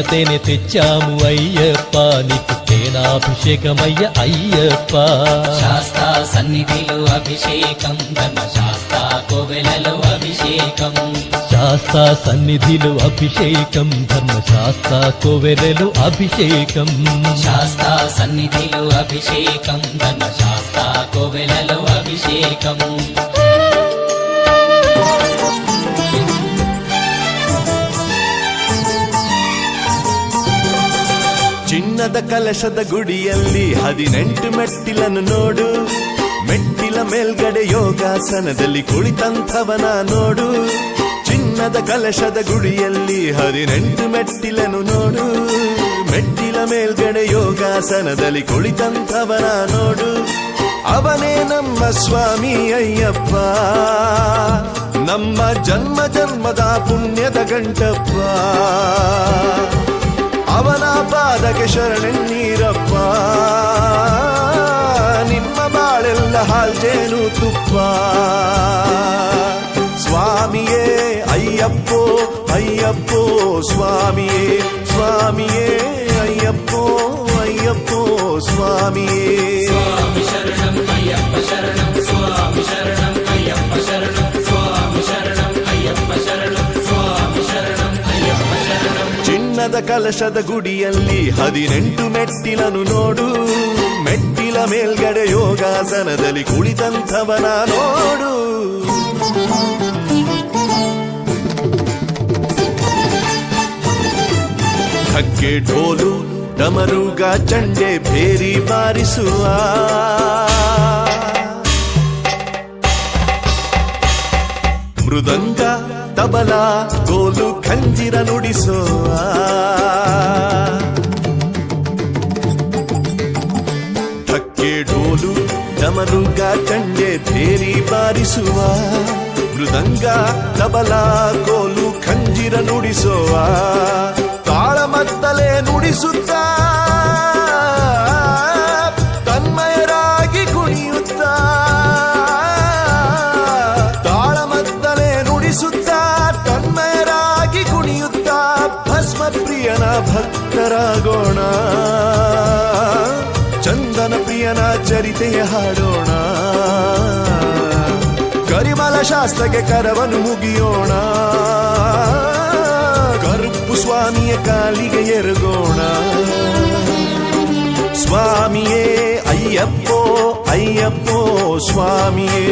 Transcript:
తేనె తెచ్చాము అయ్యప్ప. నీకు తేనాభిషేకమయ్య అయ్యప్ప. శాస్తా సన్నిధిలో అభిషేకం ధర్మశాస్త్ర కోవెలలో అభిషేకం. శాస్త్ర సన్నిధిలో అభిషేకం ధర్మశాస్త్ర కోవెలలో అభిషేకం. శాస్తా సన్నిధిలో అభిషేకం ధర్మశాస్త్ర కోవెలలో అభిషేకం. ಚಿನ್ನದ ಕಲಶದ ಗುಡಿಯಲ್ಲಿ ಹದಿನೆಂಟು ಮೆಟ್ಟಿಲನ್ನು ನೋಡು. ಮೆಟ್ಟಿಲ ಮೇಲ್ಗಡೆ ಯೋಗಾಸನದಲ್ಲಿ ಕುಳಿತಂಥವನ ನೋಡು. ಚಿನ್ನದ ಕಲಶದ ಗುಡಿಯಲ್ಲಿ ಹದಿನೆಂಟು ಮೆಟ್ಟಿಲನ್ನು ನೋಡು. ಮೆಟ್ಟಿಲ ಮೇಲ್ಗಡೆ ಯೋಗಾಸನದಲ್ಲಿ ಕುಳಿತಂಥವನ ನೋಡು. ಅವನೇ ನಮ್ಮ ಸ್ವಾಮಿ ಅಯ್ಯಪ್ಪ. ನಮ್ಮ ಜನ್ಮ ಜನ್ಮದ ಪುಣ್ಯದ ಗಂಟಪ್ಪ. ಪಾದಕ್ಕೆ ಶರಣೆನ್ನೀರಪ್ಪ ನಿಮ್ಮ ಬಾಳೆಲ್ಲ ಹಾಲ್ಜೇನು ತುಪ್ಪ. ಸ್ವಾಮಿಯೇ ಅಯ್ಯಪ್ಪೋ ಅಯ್ಯಪ್ಪೋ ಸ್ವಾಮಿಯೇ ಸ್ವಾಮಿಯೇ ಅಯ್ಯಪ್ಪೋ ಅಯ್ಯಪ್ಪೋ ಸ್ವಾಮಿಯೇ. ಕಲಶದ ಗುಡಿಯಲ್ಲಿ ಹದಿನೆಂಟು ಮೆಟ್ಟಿಲನು ನೋಡು. ಮೆಟ್ಟಿಲ ಮೇಲ್ಗಡೆ ಯೋಗಾಸನದಲ್ಲಿ ಕುಳಿತಂಥವನ ನೋಡು. ಹಕ್ಕೆ ಢೋಲು ಡಮರುಗ ಚಂಡೆ ಭೇರಿ ಬಾರಿಸುವ. ಮೃದಂಗ ತಬಲ ಗೋಲು ಖಂಜಿರ ನುಡಿಸುವ. ಧಕ್ಕೆ ಡೋಲು ಡಮರುಗ ಚಂಡೆ ಬೇರಿ ಬಾರಿಸುವ. ಮೃದಂಗ ತಬಲ ಗೋಲು ಖಂಜಿರ ನುಡಿಸುವ. ತಾಳಮತ್ತಲೆ ನುಡಿಸುತ್ತಾ ಭಕ್ತರಾಗೋಣ ಚಂದನ ಪ್ರಿಯನ ಚರಿತೆಯ ಹಾಡೋಣ. ಕರಿಮಲ ಶಾಸ್ತ್ರಕ್ಕೆ ಕರವನ್ನು ಮುಗಿಯೋಣ. ಕರುಪ್ಪು ಸ್ವಾಮಿಯ ಕಾಲಿಗೆ ಎರಗೋಣ. ಸ್ವಾಮಿಯೇ, ಅಯ್ಯಪ್ಪೋ ಅಯ್ಯಪ್ಪೋ, ಸ್ವಾಮಿಯೇ.